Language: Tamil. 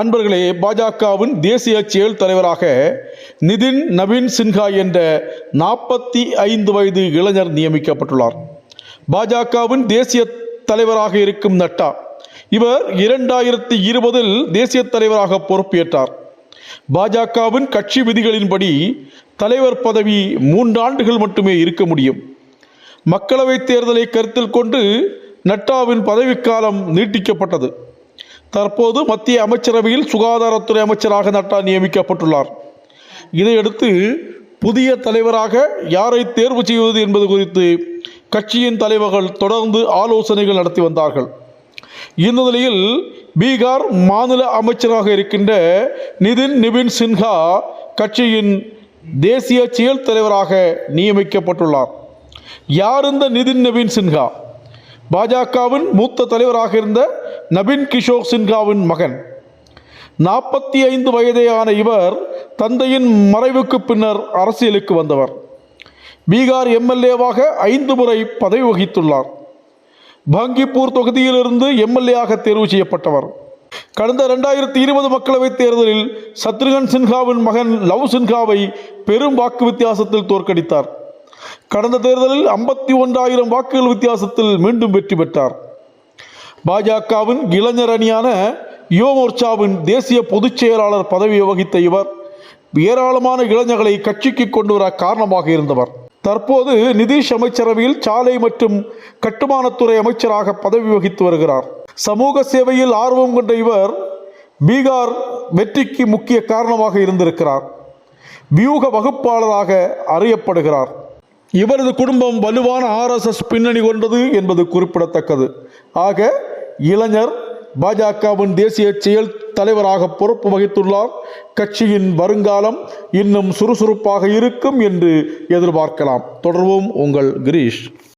அன்பர்களே பாஜகவின் தேசிய செயல் தலைவராக நிதின் நவீன் சின்ஹா என்ற நாற்பத்தி ஐந்து வயது இளைஞர் நியமிக்கப்பட்டுள்ளார். பாஜகவின் தேசிய தலைவராக இருக்கும் நட்டா இவர் இரண்டாயிரத்தி இருபதில் தேசிய தலைவராக பொறுப்பேற்றார். பாஜகவின் கட்சி விதிகளின்படி தலைவர் பதவி மூன்றாண்டுகள் மட்டுமே இருக்க முடியும். மக்களவைத் தேர்தலை கருத்தில் கொண்டு நட்டாவின் பதவிக்காலம் நீட்டிக்கப்பட்டது. தற்போது மத்திய அமைச்சரவையில் சுகாதாரத்துறை அமைச்சராக நட்டா நியமிக்கப்பட்டுள்ளார். இதையடுத்து புதிய தலைவராக யாரை தேர்வு செய்வது என்பது குறித்து கட்சியின் தலைவர்கள் தொடர்ந்து ஆலோசனைகள் நடத்தி வந்தார்கள். இந்த நிலையில் பீகார் மாநில அமைச்சராக இருக்கின்ற நிதின் நிபின் சின்ஹா கட்சியின் தேசிய செயல் தலைவராக நியமிக்கப்பட்டுள்ளார். யார் இந்த நிதின் நிபின் சின்ஹா? பாஜகவின் மூத்த தலைவராக இருந்த நபின் கிஷோர் சின்ஹாவின் மகன். நாற்பத்தி ஐந்து வயதேயான இவர் தந்தையின் மறைவுக்கு பின்னர் அரசியலுக்கு வந்தவர். பீகார் எம்எல்ஏவாக ஐந்து முறை பதவி வகித்துள்ளார். பங்கிப்பூர் தொகுதியிலிருந்து எம்எல்ஏயாக தேர்வு செய்யப்பட்டவர். கடந்த ரெண்டாயிரத்தி இருபது மக்களவைத் தேர்தலில் சத்ருகன் சின்ஹாவின் மகன் லவ் சின்ஹாவை பெரும் வாக்கு வித்தியாசத்தில் தோற்கடித்தார். கடந்த தேர்தலில் ஐம்பத்தி ஒன்றாயிரம் வாக்குகள் வித்தியாசத்தில் மீண்டும் வெற்றி பெற்றார். பாஜகவின் இளைஞர் அணியான யுவமோர்ச்சாவின் தேசிய பொதுச் செயலாளர் பதவியை வகித்த இவர் ஏராளமான இளைஞர்களை கட்சிக்கு கொண்டு வர காரணமாக இருந்தவர். தற்போது நிதிஷ் அமைச்சரவையில் சாலை மற்றும் கட்டுமானத்துறை அமைச்சராக பதவி வகித்து வருகிறார். சமூக சேவையில் ஆர்வம் கொண்ட இவர் பீகார் வெற்றிக்கு முக்கிய காரணமாக இருந்திருக்கிறார். வியூக வகுப்பாளராக அறியப்படுகிறார். இவரது குடும்பம் வலுவான ஆர்எஸ்எஸ் பின்னணி கொண்டது என்பது குறிப்பிடத்தக்கது. ஆக இளைஞர் பாஜகவின் தேசிய செயல் தலைவராக பொறுப்பு வகித்துள்ளார். கட்சியின் வருங்காலம் இன்னும் சுறுசுறுப்பாக இருக்கும் என்று எதிர்பார்க்கலாம். தொடர்வோம் உங்கள் கிரீஷ்.